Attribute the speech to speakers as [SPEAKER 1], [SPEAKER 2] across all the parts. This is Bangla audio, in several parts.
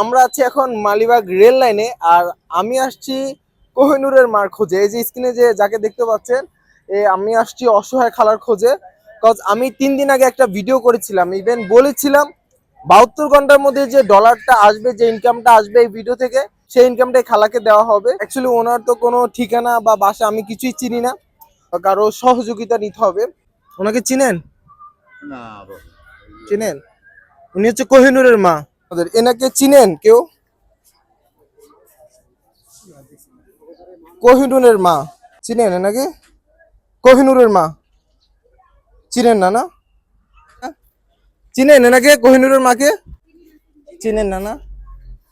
[SPEAKER 1] আমরা আছি এখন মালিবাগ রেল লাইনে আর আমি আসছি কোহিনুরের মার খোঁজে। এই যে স্ক্রিনে যে যাকে দেখতে পাচ্ছেন এ আমি আসছি অসহায় খালার খোঁজে। কজ আমি তিন দিন আগে একটা ভিডিও করেছিলাম ইভেন বলেছিলাম বাহাত্তর ঘণ্টার মধ্যে যে ডলারটা আসবে যে ইনকামটা আসবে এই ভিডিও থেকে সেই ইনকামটাই খালাকে দেওয়া হবে। অ্যাকচুয়ালি ওনার তো কোনো ঠিকানা বা বাসা আমি কিছুই চিনি না কারও সহযোগিতা নিতে হবে। ওনাকে চিনেন?
[SPEAKER 2] না
[SPEAKER 1] চিনেন? উনি হচ্ছে কোহিনুরের মা। ওদের। এনাকে চিনেন কেউ? কোহিনুরের মা। চিনেন এনাকে? কোহিনুরের মা। চিনেন না না হ্যাঁ? চিনেন এনাকে? কোহিনুরের মাকে? চিনেন না না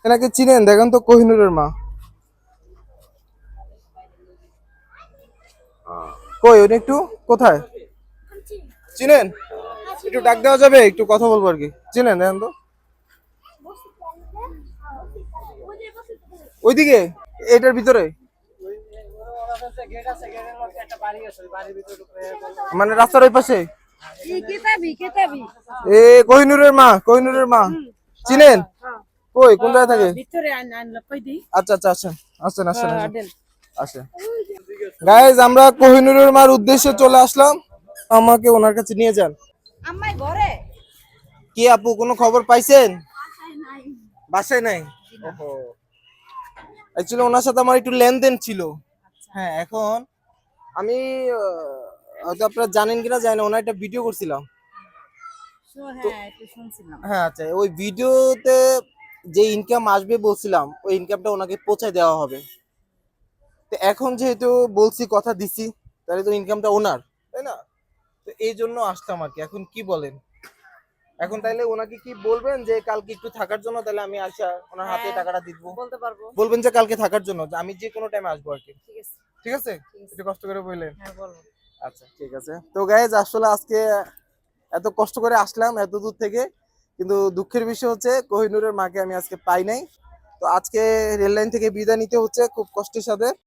[SPEAKER 1] এনাকে চিনেন, দেখেন তো কোহিনুরের মা। কই, উনি একটু কোথায়? চিনেন? একটু ডাক দেওয়া যাবে, একটু কথা বলব আর কি। চিনেন, দেখেন তো। ওইদিকে? এটার ভিতরে? মানে রাস্তার ওই পাশে এ কোহিনুরের মা কোহিনুরের মা। চিনেন? কই কোন জায়গায় থাকে?
[SPEAKER 3] কই দি
[SPEAKER 1] আচ্ছা আচ্ছা আসেন আসেন আসেন। আসেন। গাইজ আমরা কোহিনুরের মার উদ্দেশ্যে চলে আসলাম। আমাকে ওনার কাছে নিয়ে যান।
[SPEAKER 3] ঘরে?
[SPEAKER 1] কি আপু কোনো খবর পাইছেন? বাসায় নাই? ওহো। অ্যাকচুয়ালি ওনার সাথে আমার একটু লেনদেন ছিল। হ্যাঁ এখন আমি হয়তো আপনারা জানেন কিনা জানি না ওনার একটা ভিডিও করছিলাম।
[SPEAKER 3] হ্যাঁ
[SPEAKER 1] হ্যাঁ আচ্ছা ওই ভিডিওতে যে ইনকাম আসবে বলছিলাম ওই ইনকামটা ওনাকে পৌঁছায় দেওয়া হবে। তো এখন যেহেতু বলছি কথা দিছি তাহলে তো ইনকামটা ওনার তাই না? তো এই জন্য আসতাম আর কি। এখন কি বলেন? এখন তাইলে ওনাকে কি বলবেন যে কালকে একটু থাকার জন্য? তাহলে আমি আসা ওনার হাতে
[SPEAKER 3] হ্যাঁ।
[SPEAKER 1] টাকাটা দিব।
[SPEAKER 3] বলতে পারব।
[SPEAKER 1] বলবেন যে কালকে থাকার জন্য যে আমি যে কোনো টাইমে আসব আর কি।
[SPEAKER 3] ঠিক আছে।
[SPEAKER 1] ঠিক আছে? একটু কষ্ট করে বললেন।
[SPEAKER 3] হ্যাঁ
[SPEAKER 1] আচ্ছা ঠিক আছে। তো গাইজ আসলে আজকে এত কষ্ট করে আসলাম এত দূর থেকে। কিন্তু দুঃখের বিষয় হচ্ছে কোহিনুরের মাকে আমি আজকে পাই নাই। তো আজকে রেল লাইন থেকে বিদায় নিতে হচ্ছে খুব কষ্টের সাথে।